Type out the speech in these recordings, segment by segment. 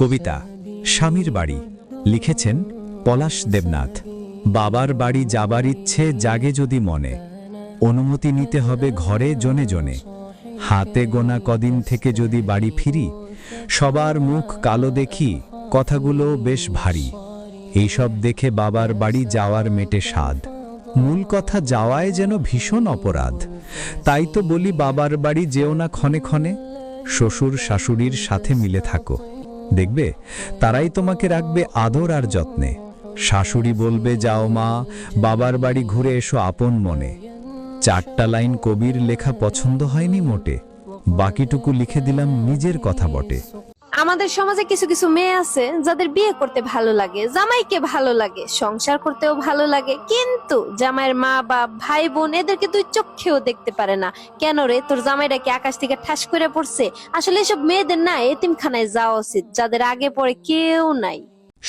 কবিতা, স্বামীর বাড়ি, লিখেছেন পলাশ দেবনাথ। বাবার বাড়ি যাবার ইচ্ছে জাগে যদি মনে, অনুমতি নিতে হবে ঘরে জনে জনে। হাতে গোনা কদিন থেকে যদি বাড়ি ফিরি, সবার মুখ কালো দেখি, কথাগুলো বেশ ভারী। এইসব দেখে বাবার বাড়ি যাওয়ার মেটে স্বাদ। মূল কথা যাওয়ায় যেন ভীষণ অপরাধ। তাই তো বলি বাবার বাড়ি যেও না ক্ষণে ক্ষণে, শ্বশুর শাশুড়ির সাথে মিলে থাকো। দেখবে, তারাই তোমাকে রাখবে আদর আর যত্নে। শাশুড়ি বলবে, যাও মা, বাবার বাড়ি ঘুরে এসো আপন মনে। চারটা লাইন কবির লেখা পছন্দ হয়নি মোটে। বাকিটুকু লিখে দিলাম নিজের কথা বটে। আমাদের সমাজে কিছু কিছু মেয়ে আছে যাদের বিয়ে করতে ভালো লাগে, জামাইকে ভালো লাগে, সংসার করতেও ভালো লাগে। কিন্তু জামাইয়ের মা বা ভাই বোন এদেরকে দুই চোখেও দেখতে পারে না। কেন রে? তোর জামাইরা কি আকাশ থেকে ঠাস করে পড়ছে? আসলে এসব মেয়েদের না এতিমখানায় যাওয়া উচিত, যাদের আগে পরে কেউ নাই।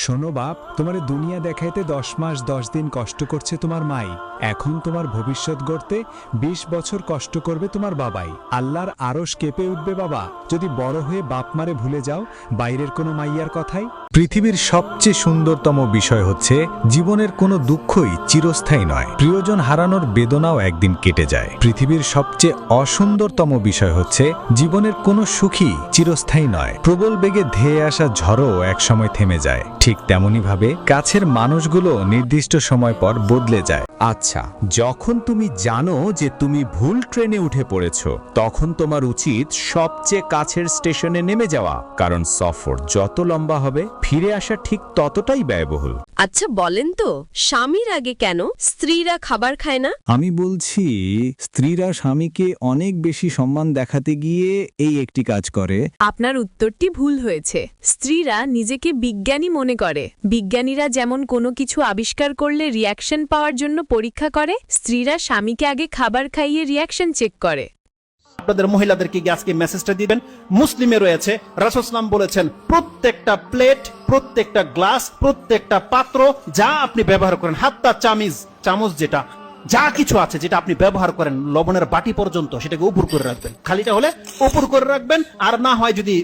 শোনো বাপ, তোমার দুনিয়া দেখাইতে দশ মাস দশ দিন কষ্ট করছে তোমার মাই। এখন তোমার ভবিষ্যৎ গড়তে ২০ বছর কষ্ট করবে তোমার বাবাই। আল্লাহর আরশ কেঁপে উঠবে বাবা। যদি বড় হয়ে বাপ মারে ভুলে যাও, বাইরের কোনো মাইয়ার কথাই? পৃথিবীর সবচেয়ে সুন্দরতম বিষয় হচ্ছে, জীবনের কোনো দুঃখই চিরস্থায়ী নয়। প্রিয়জন হারানোর বেদনাও একদিন কেটে যায়। পৃথিবীর সবচেয়ে অসুন্দরতম বিষয় হচ্ছে, জীবনের কোনো সুখী চিরস্থায়ী নয়। প্রবল বেগে ধেয়ে আসা ঝড়ও একসময় থেমে যায়। ঠিক তেমনিভাবে কাছের মানুষগুলো নির্দিষ্ট সময় পর বদলে যায়। আচ্ছা যখন তুমি জানো যে তুমি ভুল ট্রেনে উঠে পড়েছ, তখন তোমার উচিত সবচেয়ে কাছের স্টেশনে নেমে যাওয়া, কারণ সফর যত লম্বা হবে, ফিরে আসা ঠিক ততটাই ব্যয়বহুল। আচ্ছা বলেন তো স্বামীর আগে কেন স্ত্রীরা খাবার খায় না? আমি বলছি স্ত্রীরা স্বামীকে অনেক বেশি সম্মান দেখাতে গিয়ে এই একটি কাজ করে। আপনার উত্তরটি ভুল হয়েছে। স্ত্রীরা নিজেকে বিজ্ঞানী মনে করে। বিজ্ঞানীরা যেমন কোনো কিছু আবিষ্কার করলে রিয়াকশন পাওয়ার জন্য পরীক্ষা করে স্ত্রীরা স্বামীকে আগে খাবার খাইয়ে রিয়াকশন চেক করে। আপনাদের মহিলাদেরকে আজকে মেসেজটা দিবেন। মুসলিমে রয়েছে রাসুসলাম বলেছেন প্রত্যেকটা প্লেট প্রত্যেকটা গ্লাস, প্রত্যেকটা পাত্র যা আপনি ব্যবহার করেন হাত্তা চামিজ, চামচ যেটা, যা কিছু আছে যেটা আপনি ব্যবহার করেন লবণের বাটি পর্যন্ত, সেটাকে উপর করে রাখবেন। খালিটা হলে উপর করে রাখবেন, আর না হয় যদি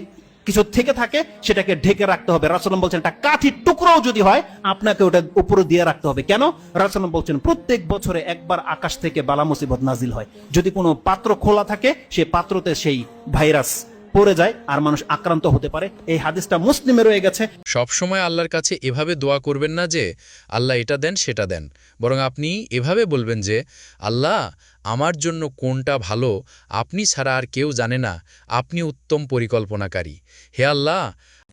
কিছু থেকে থাকে, সেটাকে ঢেকে রাখতে হবে। রাসুলাম বলছেন, একটা কাঠির টুকরোও যদি হয়, আপনাকে ওটা উপরে দিয়ে রাখতে হবে। কেন? রাসুলাম বলছেন, প্রত্যেক বছরে একবার আকাশ থেকে বালা মুসিবত নাজিল হয়। যদি কোনো পাত্র খোলা থাকে সেই পাত্রতে সেই ভাইরাস পড়ে যায় আর মানুষ আক্রান্ত হতে পারে। এই হাদিসটা মুসলিমে রয়ে গেছে। সবসময় আল্লাহর কাছে এভাবে দোয়া করবেন না যে আল্লাহ এটা দেন সেটা দেন। বরং আপনি এভাবে বলবেন যে আল্লাহ আমার জন্য কোনটা ভালো আপনি ছাড়া আর কেউ জানে না আপনি উত্তম পরিকল্পনাকারী। হে আল্লাহ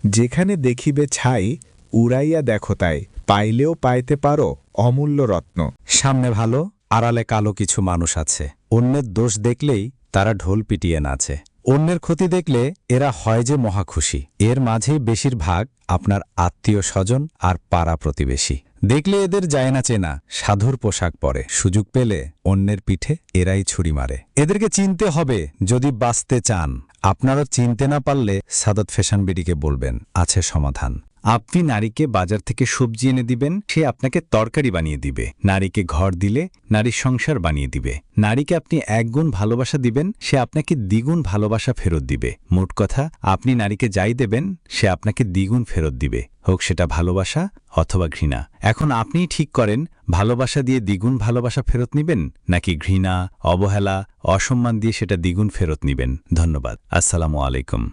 যেখানে দেখিবে ছাই উড়াইয়া দেখো তাই পাইলেও পাইতে পারো অমূল্য রত্ন। সামনে ভালো আড়ালে কালো কিছু মানুষ আছে। অন্যের দোষ দেখলেই তারা ঢোল পিটিয়ে নাচে। অন্যের ক্ষতি দেখলে এরা হয় যে মহাখুশি এর মাঝে বেশিরভাগ আপনার আত্মীয় স্বজন আর পাড়া প্রতিবেশী। দেখলে এদের যায় না চেনা, সাধুর পোশাক পরে। সুযোগ পেলে অন্যের পিঠে এরাই ছুরি মারে। এদেরকে চিনতে হবে যদি বাঁচতে চান। আপনারা চিনতে না পারলে সাদত ফ্যাশন বিডিকে বলবেন, আছে সমাধান। আপনি নারীকে বাজার থেকে সবজি এনে দিবেন, সে আপনাকে তরকারি বানিয়ে দিবে। নারীকে ঘর দিলে নারীর সংসার বানিয়ে দিবে। নারীকে আপনি একগুণ ভালোবাসা দিবেন, সে আপনাকে দ্বিগুণ ভালোবাসা ফেরত দিবে। মোট কথা, আপনি নারীকে যাই দেবেন, সে আপনাকে দ্বিগুণ ফেরত দিবে। হোক সেটা ভালোবাসা অথবা ঘৃণা। এখন আপনিই ঠিক করেন, ভালোবাসা দিয়ে দ্বিগুণ ভালোবাসা ফেরত নিবেন, নাকি ঘৃণা, অবহেলা, অসম্মান দিয়ে সেটা দ্বিগুণ ফেরত নিবেন। ধন্যবাদ। আসসালামু আলাইকুম।